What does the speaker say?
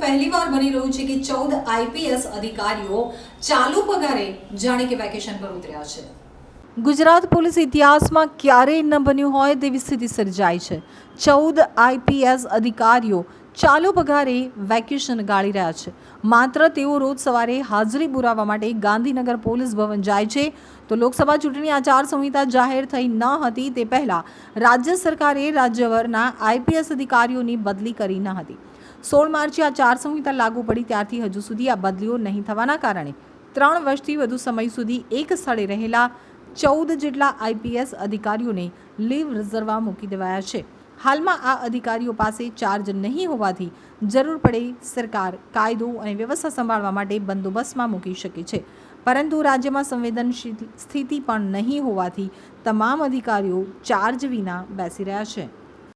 પહેલીવાર બની રહ્યું છે કે ચૌદ આઈપીએસ અધિકારીઓ ચાલુ પગારે જાણે કે વેકેશન પર ઉતર્યા છે. ગુજરાત પોલીસ ઇતિહાસમાં ક્યારેય ન બન્યું હોય તેવી સ્થિતિ સર્જાઈ છે. ચૌદ આઈપીએસ અધિકારીઓ ચાલુ પગારે વેકેશન ગાળી રહ્યા છે. માત્ર તેઓ રોજ સવારે હાજરી પુરાવવા માટે ગાંધીનગર પોલીસ ભવન જાય છે. તો લોકસભા ચૂંટણી આચાર સંહિતા જાહેર થઈ ન હતી તે પહેલાં રાજ્ય સરકારે રાજ્યભરના આઈપીએસ અધિકારીઓની બદલી કરી ન હતી. સોળ માર્ચે આચાર સંહિતા લાગુ પડી ત્યારથી હજુ સુધી આ બદલીઓ નહીં થવાના કારણે ત્રણ વર્ષથી વધુ સમય સુધી એક સ્થળે રહેલા ચૌદ જેટલા આઈપીએસ અધિકારીઓને લીવ રિઝર્વમાં મૂકી દેવાયા છે. હાલમાં આ અધિકારીઓ પાસે ચાર્જ નહીં હોવાથી જરૂર પડે સરકાર કાયદો અને વ્યવસ્થા સંભાળવા માટે બંદોબસ્તમાં મૂકી શકે છે. પરંતુ રાજ્યમાં સંવેદનશીલ સ્થિતિ પણ નહીં હોવાથી તમામ અધિકારીઓ ચાર્જ વિના બેસી રહ્યા છે.